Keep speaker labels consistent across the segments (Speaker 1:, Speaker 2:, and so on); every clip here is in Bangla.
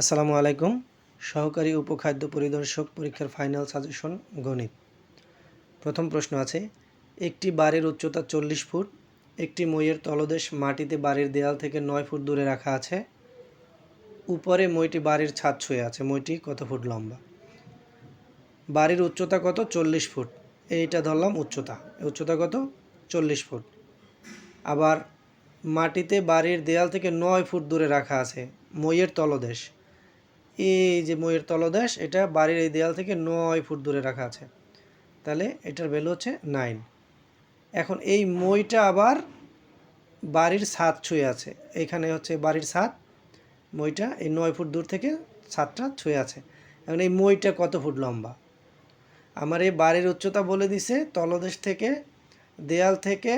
Speaker 1: আসসালামু আলাইকুম। সহকারী উপখাদ্য পরিদর্শক পরীক্ষার ফাইনাল সাজেশন গণিত। প্রথম প্রশ্ন আছে, একটি বাড়ির উচ্চতা চল্লিশ ফুট, একটি মইয়ের তলদেশ মাটিতে বাড়ির দেয়াল থেকে নয় ফুট দূরে রাখা আছে। উপরে মইটি বাড়ির ছাদ ছুঁয়ে আছে, মইটি কত ফুট লম্বা? বাড়ির উচ্চতা কত? চল্লিশ ফুট। এইটা ধরলাম উচ্চতা। উচ্চতা কত? চল্লিশ ফুট। আবার মাটিতে বাড়ির দেয়াল থেকে নয় ফুট দূরে রাখা আছে, মইয়ের তলদেশ। এই যে মইয়ের তলদেশ, এটা বাড়ির এই দেয়াল থেকে নয় ফুট দূরে রাখা আছে। তাহলে এটার ভ্যালু হচ্ছে নাইন এখন এই মইটা আবার বাড়ির ছাদ ছুঁয়ে আছে। এখানে হচ্ছে বাড়ির ছাদ, মইটা এই নয় ফুট দূর থেকে ছাদটা ছুঁয়ে আছে। এখন এই মইটা কত ফুট লম্বা? আমার এই বাড়ির উচ্চতা বলে দিছে, তলদেশ থেকে দেয়াল থেকে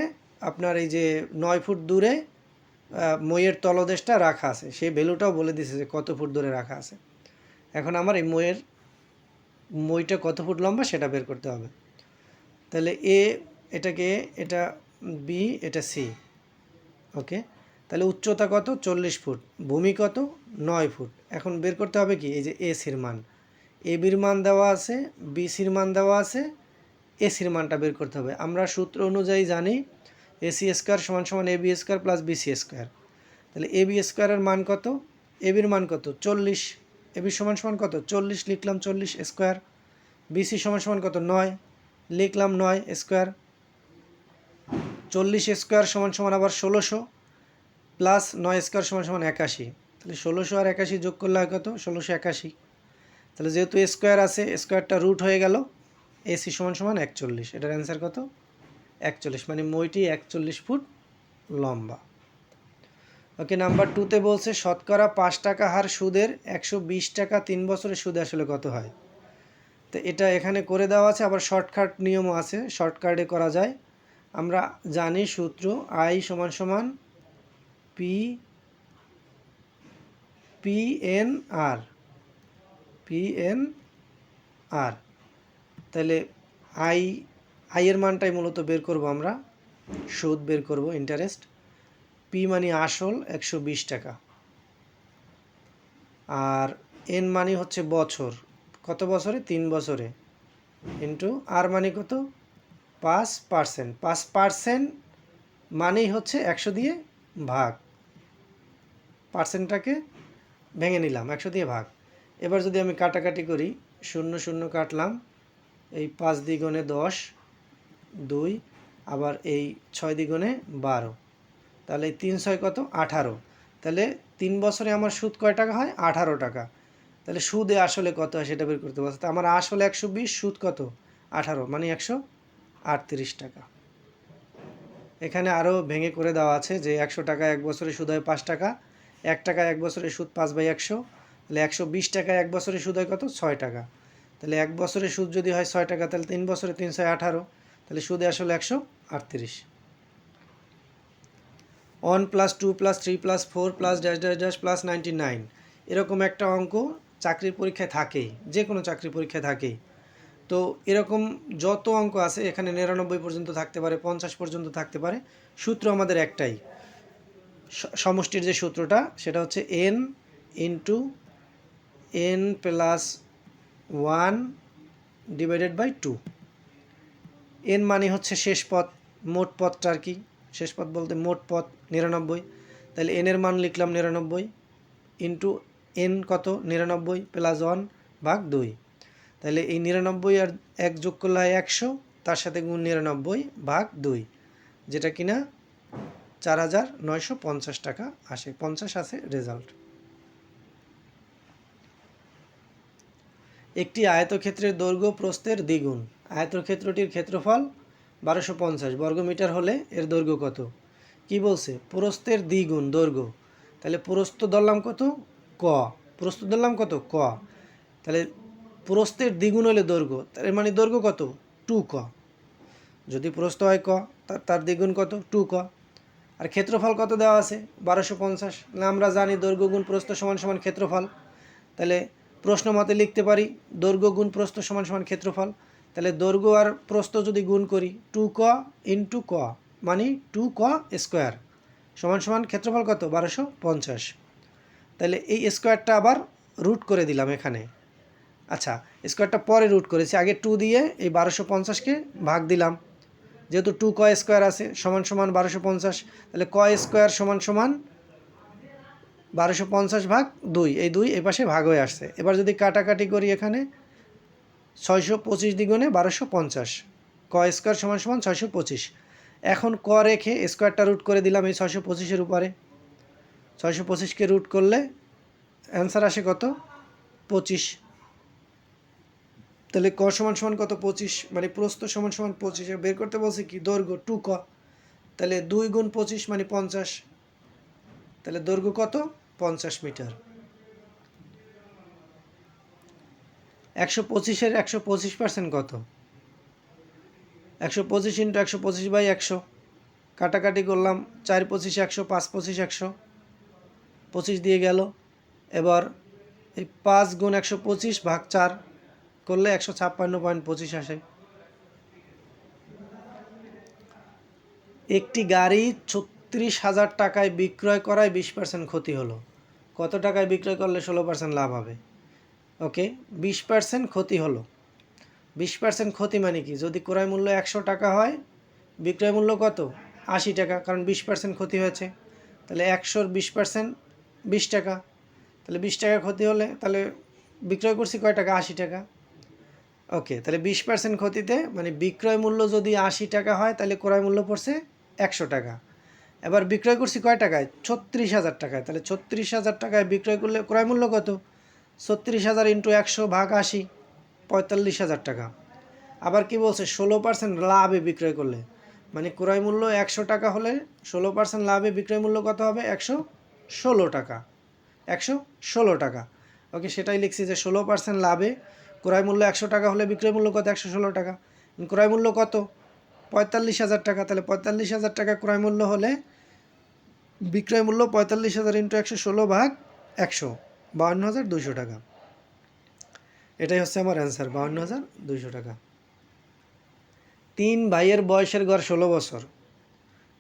Speaker 1: আপনার এই যে নয় ফুট দূরে মইয়ের তলদেশটা রাখা আছে। সেই ভ্যালুটাও বলে দিছে যে কত ফুট ধরে রাখা আছে। এখন আমার এই মইয়ের মইটা কত ফুট লম্বা সেটা বের করতে হবে। তাহলে এ এটাকে, এটা বি এটা সি ওকে তাহলে উচ্চতা কত? চল্লিশ ফুট। ভূমি কত? নয় ফুট। এখন বের করতে হবে কি? এই যে এ সির মান। এ বির মান দেওয়া আছে বি সির মান দেওয়া আছে এ সির মানটা বের করতে হবে। আমরা সূত্র অনুযায়ী জানি এ সি স্কোয়ার সমান সমান A B square plus B C square. তাহলে এ বি স্কোয়ারের মান কত? এ বির মান কত? চল্লিশ। এ বি সমান সমান কত? চল্লিশ। লিখলাম চল্লিশ স্কোয়ার। বিসি সমান সমান কত? নয়। লিখলাম নয় স্কোয়ার। চল্লিশ স্কোয়ার সমান সমান আবার ষোলোশো প্লাস নয় স্কোয়ার সমান সমান একাশি। তাহলে ষোলোশো আর একাশি যোগ করলে হয় কত? ষোলোশো একাশি। তাহলে যেহেতু স্কোয়ার আছে, স্কোয়ারটা রুট হয়ে গেল এসি সমান সমান একচল্লিশ। এটার অ্যান্সার কত? একচল্লিশ মানে মইটি একচল্লিশ ফুট লম্বা। ওকে, নাম্বার টুতে বলছে, শতকরা পাঁচ টাকা হার সুদের একশো বিশ টাকা তিন বছরের সুদে আসলে কত হয়? তো এটা এখানে করে দেওয়া আছে, আবার শর্টকাট নিয়মও আছে শর্টকাটে করা যায়। আমরা জানি সূত্র আই সমান সমান P P N R P N R তাহলে আই আইয়ের মানটাই মূলত বের করব আমরা। সুদ বের করব ইন্টারেস্ট পি মানে আসল, একশো বিশ টাকা। আর এন মানে হচ্ছে বছর। কত বছরে? তিন বছরে। ইন্টু আর মানে কত? পাঁচ পার্সেন্ট পাঁচ পার্সেন্ট মানেই হচ্ছে একশো দিয়ে ভাগ। পার্সেন্টটাকে ভেঙে নিলাম, একশো দিয়ে ভাগ। এবার যদি আমি কাটাকাটি করি, শূন্য শূন্য কাটলাম, এই পাঁচ দ্বিগুণে দশ দুই, আবার এই ছয় দ্বিগুণে বারো। তাহলে তিন ছয় কত? আঠারো। তাহলে তিন বছরে আমার সুদ কয় টাকা হয়? আঠারো টাকা। তাহলে সুদে আসলে কত হয় সেটা বের করতে পারছে তা আমার আসলে একশো বিশ, সুদ কত? আঠারো মানে একশো আটত্রিশ টাকা। এখানে আরও ভেঙে করে দেওয়া আছে যে একশো টাকা এক বছরে সুদ হয় পাঁচ টাকা, এক টাকা এক বছরে সুদ পাঁচ বাই একশো, তাহলে একশো বিশ টাকা এক বছরে সুদ হয় কত? ছয় টাকা। তাহলে এক বছরে সুদ যদি হয় ছয় টাকা, তাহলে তিন বছরে তিনশো আঠারো। তাহলে সুদে আসলে একশো আটত্রিশ। One plus two plus three plus four plus dash dash dash plus ninety nine এরকম একটা অঙ্ক চাকরির পরীক্ষায় থাকেই, যে কোনো চাকরির পরীক্ষায় থাকেই। তো এরকম যত অঙ্ক আছে, এখানে নিরানব্বই পর্যন্ত থাকতে পারে, পঞ্চাশ পর্যন্ত থাকতে পারে। সূত্র আমাদের একটাই। সমষ্টির যে সূত্রটা, সেটা হচ্ছে N into N plus one divided by two N মানে হচ্ছে শেষ পথ, মোট পথটা আর কি। শেষ পথ বলতে মোট পথ নিরানব্বই। তাহলে এনের মান লিখলাম নিরানব্বই ইন্টু এন কত? নিরানব্বই প্লাস ওয়ান ভাগ দুই। তাহলে এই নিরানব্বই আর এক যোগ করলে হয় একশো, তার সাথে গুণ নিরানব্বই ভাগ দুই, যেটা কিনা চার হাজার নয়শো পঞ্চাশ টাকা আসে, পঞ্চাশ আসে রেজাল্ট একটি আয়তক্ষেত্রের দৈর্ঘ্য প্রস্থের দ্বিগুণ। আয়তক্ষেত্রটির ক্ষেত্রফল বারোশো পঞ্চাশ বর্গমিটার হলে এর দৈর্ঘ্য কত? কি বলছে? প্রস্থের দ্বিগুণ দৈর্ঘ্য। তাহলে প্রস্থ ধরলাম কত? ক। প্রস্থ ধরলাম কত? ক। তাহলে প্রস্থের দ্বিগুণ হলে দৈর্ঘ্য। তার মানে দৈর্ঘ্য কত? টু ক। যদি প্রস্থ হয় ক তার দ্বিগুণ কত? টু ক। আর ক্ষেত্রফল কত দেওয়া আছে? বারোশো পঞ্চাশ। না আমরা জানি দৈর্ঘ্য গুণ প্রস্থ সমান সমান ক্ষেত্রফল। তাহলে প্রশ্ন মতে লিখতে পারি, দৈর্ঘ্য গুণ প্রস্থ সমান সমান ক্ষেত্রফল। তাহলে দৈর্ঘ্য আর প্রস্থ যদি গুণ করি টু ক ইন্টু ক মানে টু ক স্কোয়ার সমান সমান ক্ষেত্রফল কত? বারোশো পঞ্চাশ। তাহলে এই স্কোয়ারটা আবার রুট করে দিলাম এখানে। আচ্ছা স্কোয়ারটা পরে রুট করেছি, আগে টু দিয়ে এই বারোশো পঞ্চাশকে ভাগ দিলাম। যেহেতু টু ক স্কোয়ার আছে, সমান সমান বারোশো পঞ্চাশ, তাহলে ক স্কোয়ার সমান সমান বারোশো পঞ্চাশ ভাগ দুই, এই দুই এই পাশে ভাগ হয়ে আসছে। এবার যদি কাটাকাটি করি এখানে ছয়শো পঁচিশ দ্বিগুণে বারোশো পঞ্চাশ। ক স্কোয়ার সমান সমান ছয়শো পঁচিশ। এখন ক রেখে স্কোয়ারটা রুট করে দিলাম এই ছয়শো পঁচিশের উপরে। ছয়শো পঁচিশকে রুট করলে অ্যান্সার আসে কত? পঁচিশ। তাহলে ক সমান সমান কত? পঁচিশ। মানে প্রস্থ সমান সমান পঁচিশ। বের করতে বলছে কি? দৈর্ঘ্য টু ক। তাহলে দুই গুণ পঁচিশ মানে পঞ্চাশ। তাহলে দৈর্ঘ্য কত? পঞ্চাশ মিটার। একশো পঁচিশের একশো পঁচিশ পার্সেন্ট কত? একশো পঁচিশ ইন্টু একশো পঁচিশ বাই একশো। কাটাকাটি করলাম চার পঁচিশ একশো, পাঁচ পঁচিশ একশো। পঁচিশ দিয়ে গেল। এবার এই পাঁচ গুণ একশো পঁচিশ ভাগ চার করলে একশো ছাপ্পান্ন পয়েন্ট পঁচিশ আসে। একটি গাড়ি ছত্রিশ হাজার টাকায় বিক্রয় করায় বিশ পার্সেন্ট ক্ষতি হলো। কত টাকায় বিক্রয় করলে ষোলো পার্সেন্ট লাভ হবে? ওকে, বিশ পার্সেন্ট ক্ষতি হলো। বিশ পার্সেন্ট ক্ষতি মানে কি? যদি ক্রয় মূল্য একশো টাকা হয়, বিক্রয় মূল্য কত? আশি টাকা, কারণ বিশ পার্সেন্ট ক্ষতি হয়েছে। তাহলে একশোর বিশ পার্সেন্ট বিশ টাকা। তাহলে বিশ টাকা ক্ষতি হলে তাহলে বিক্রয় করছি কয় টাকা? আশি টাকা। ওকে, তাহলে বিশ পার্সেন্ট ক্ষতিতে মানে বিক্রয় মূল্য যদি আশি টাকা হয়, তাহলে ক্রয় মূল্য পড়ছে একশো টাকা। এবার বিক্রয় করছি কয় টাকায়? ছত্রিশ হাজার টাকায়। তাহলে ছত্রিশ হাজার টাকায় বিক্রয় করলে ক্রয় মূল্য কত? ছত্রিশ হাজার ইন্টু একশো ভাগ আশি, পঁয়তাল্লিশ হাজার টাকা। আবার কি বলছে? ষোলো পার্সেন্ট লাভে বিক্রয় করলে। মানে ক্রয় মূল্য একশো টাকা হলে ষোলো পার্সেন্ট লাভে বিক্রয় মূল্য কত হবে? একশো ষোলো টাকা। একশো ষোলো টাকা। ওকে, সেটাই লিখছি যে ষোলো পার্সেন্ট লাভে ক্রয় মূল্য একশো টাকা হলে বিক্রয় মূল্য কত? একশো ষোলো টাকা। ক্রয় মূল্য কত? পঁয়তাল্লিশ হাজার টাকা। তাহলে পঁয়তাল্লিশ হাজার টাকা ক্রয় মূল্য হলে বিক্রয় মূল্য পঁয়তাল্লিশ হাজার ইন্টু একশো ষোলো ভাগ একশো। বাউন্ন হাজার দুশো টাকা। এটাই হচ্ছে আমার অ্যান্সার বাউন্ন হাজার দুশো টাকা। তিন ভাইয়ের বয়সের গড় ষোলো বছর।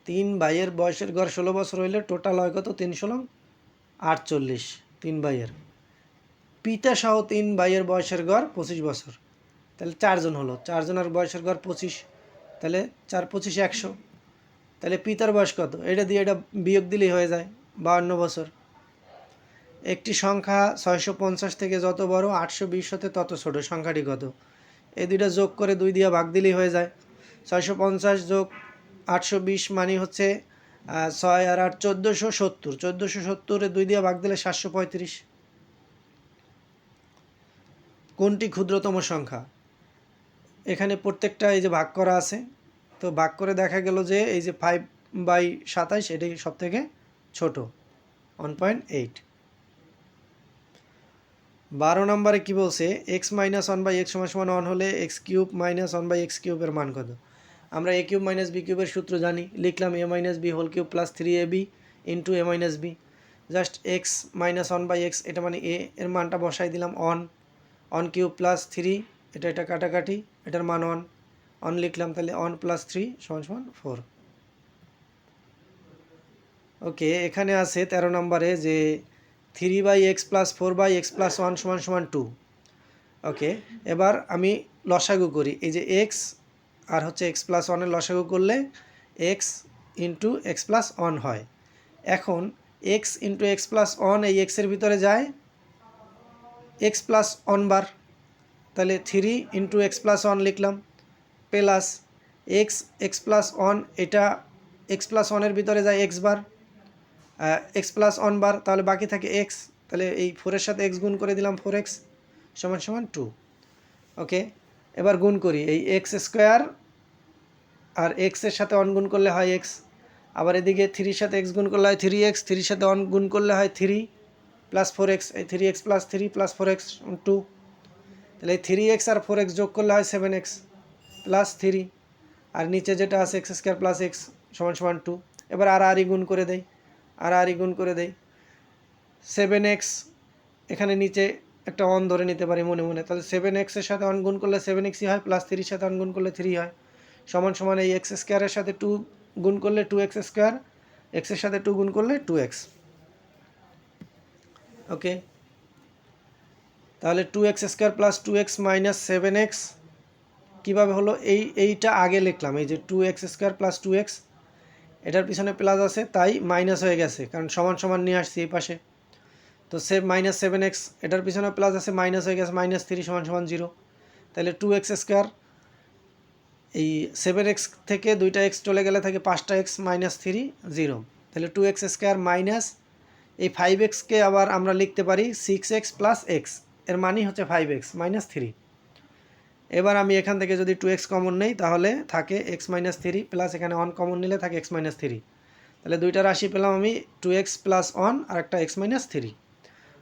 Speaker 1: তিন ভাইয়ের বয়সের গড় ষোলো বছর হইলে টোটাল হয় কত? তিন ষোলো আটচল্লিশ, তিন ভাইয়ের। পিতা সহ তিন ভাইয়ের বয়সের গড় পঁচিশ বছর। তাহলে চারজন হলো। চারজনের বয়সের গড় পঁচিশ, তাহলে চার পঁচিশ একশো। তাহলে পিতার বয়স কত? এটা দিয়ে এটা বিয়োগ দিলেই হয়ে যায় বাহান্ন বছর। একটি সংখ্যা ছয়শো পঞ্চাশ থেকে যত বড়, আটশো বিশ হতে তত ছোট। সংখ্যাটি কত? এই দুইটা যোগ করে দুই দিয়ে ভাগ দিলেই হয়ে যায়। ছয়শো পঞ্চাশ যোগ আটশো বিশ মানে হচ্ছে ছয় আর আট চোদ্দোশো সত্তর। চোদ্দোশো সত্তরে দুই দিয়ে ভাগ দিলে সাতশো পঁয়ত্রিশ। কোনটি ক্ষুদ্রতম সংখ্যা? এখানে প্রত্যেকটা এই যে ভাগ করা আছে, তো ভাগ করে দেখা গেল যে এই যে ফাইভ বাই সাতাইশ, এটাই সব থেকে ছোট। ওয়ান পয়েন্ট এইট বারো নম্বরে কি বলছে? X minus one by x সমান সমান ওয়ান হলে x cube minus one by x কিউবের মান কত? আমরা এ কিউব মাইনাস বি কিউবের সূত্র জানি। লিখলাম a minus b whole cube plus three a b into a minus b just x minus one by x এটা মানে এ এর মানটা বসাই দিলাম on on cube plus three এটা এটা কাটাকাটি, এটার মান অন অন লিখলাম তাহলে অন প্লাস থ্রি সমান সমান ফোর ওকে এখানে আছে তেরো নম্বরে যে three by x plus four by x plus one সমান সমান টু। ওকে, এবার আমি লসাগু করি। এই যে এক্স আর হচ্ছে এক্স প্লাস ওয়ানের লসাগু করলে x into x plus one হয়। এখন x into x plus one এই এক্সের ভিতরে যায় এক্স প্লাস ওয়ান বার। তাহলে three into x plus one লিখলাম। Plus x x plus one, এটা এক্স প্লাস ওয়ানের ভিতরে যায় এক্স বার। এক্স প্লাস ওয়ান বার তাহলে বাকি থাকে এক্স তাহলে এই ফোরের সাথে এক্স গুণ করে দিলাম ফোর এক্স সমান সমান টু ওকে এবার গুণ করি, এই এক্স স্কোয়ার আর এক্সের সাথে ওয়ান গুণ করলে হয় এক্স আবার এদিকে থ্রির সাথে এক্স গুণ করলে হয় থ্রি এক্স থ্রির সাথে ওয়ান গুণ করলে হয় থ্রি প্লাস ফোর এক্স এই three x plus three plus four x two তাহলে এই থ্রি এক্স আর ফোর এক্স যোগ করলে হয় সেভেন এক্স প্লাস থ্রি আর নিচে যেটা আছে এক্স স্কোয়ার প্লাস এক্স সমান সমান টু এবার আর আরই গুণ করে দেই। আর আরই গুণ করে দেই। সেভেন এক্স এখানে নিচে একটা অন ধরে নিতে পারি মনে মনে। তাহলে সেভেন এক্সের সাথে অন গুণ করলে সেভেন এক্সই হয় প্লাস থ্রির সাথে অন গুণ করলে থ্রি হয়। সমান সমান এই এক্স স্কোয়ারের সাথে টু গুণ করলে টু এক্স স্কোয়ার এক্সের সাথে টু গুণ করলে টু এক্স ওকে তাহলে two x square plus two x minus seven x কীভাবে হলো? এই, এইটা আগে লিখলাম, এই যে two x square plus two x এটার পিছনে প্লাস আছে, তাই মাইনাস হয়ে গেছে, কারণ সমান সমান নিয়ে আসছি এই পাশে। তো সে মাইনাস সেভেন এক্স এটার পিছনে প্লাস আছে মাইনাস হয়ে গেছে মাইনাস থ্রি সমান সমান জিরো তাহলে টু এক্স স্কোয়ার এই সেভেন এক্স থেকে দুইটা এক্স চলে গেলে থাকে পাঁচটা এক্স মাইনাস থ্রি জিরো তাহলে টু এক্স স্কোয়ার মাইনাস এই ফাইভ এক্সকে আবার আমরা লিখতে পারি সিক্স এক্স প্লাস এক্সের মানই হচ্ছে ফাইভ এক্স মাইনাস থ্রি এবার আমি এখান থেকে যদি টু এক্স কমন নেই, তাহলে থাকে এক্স মাইনাস থ্রি প্লাস এখানে অন কমন নিলে থাকে এক্স মাইনাস থ্রি তাহলে দুইটা রাশি পেলাম আমি টু এক্স প্লাস ওয়ান আর একটা এক্স মাইনাস থ্রি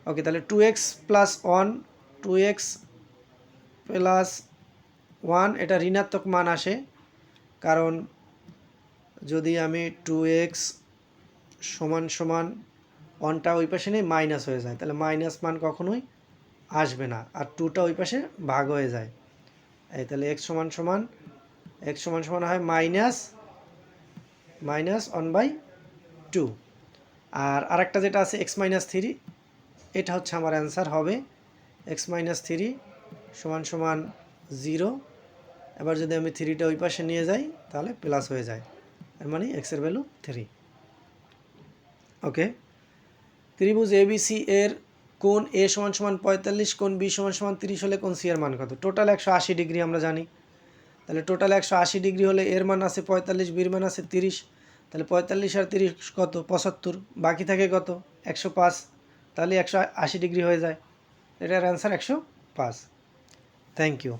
Speaker 1: ওকে তাহলে two x plus one two x plus one এটা ঋণাত্মক মান আসে। কারণ যদি আমি টু এক্স সমান সমান ওয়ানটা ওই পাশে নেই মাইনাস হয়ে যায়। তাহলে মাইনাস মান কখনোই আসবে না। আর টুটা ওই পাশে ভাগ হয়ে যায়। এই তাহলে এক্স সমান সমান এক্স সমান সমান হয় minus minus one by two আর আরেকটা যেটা আছে এক্স মাইনাস থ্রি এটা হচ্ছে আমার অ্যান্সার হবে এক্স মাইনাস থ্রি সমান সমান জিরো এবার যদি আমি থ্রিটা ওই পাশে নিয়ে যাই, তাহলে প্লাস হয়ে যায়। এর মানে এক্সের ভ্যালু থ্রি ওকে ত্রিভুজ এবিসি এর কোন এ সমান সমান পঁয়তাল্লিশ কোন বি সমান সমান তিরিশ হলে কোন সি এর মান কত? টোটাল একশো আশি ডিগ্রি আমরা জানি। তাহলে টোটাল একশো আশি ডিগ্রি হলে এর মান আছে পঁয়তাল্লিশ, বির মান আছে তিরিশ। তাহলে পঁয়তাল্লিশ আর তিরিশ কত? পঁচাত্তর। বাকি থাকে কত? একশো পাঁচ। তাহলে একশো আশি ডিগ্রি হয়ে যায়। এটার অ্যান্সার একশো পাঁচ। Thank you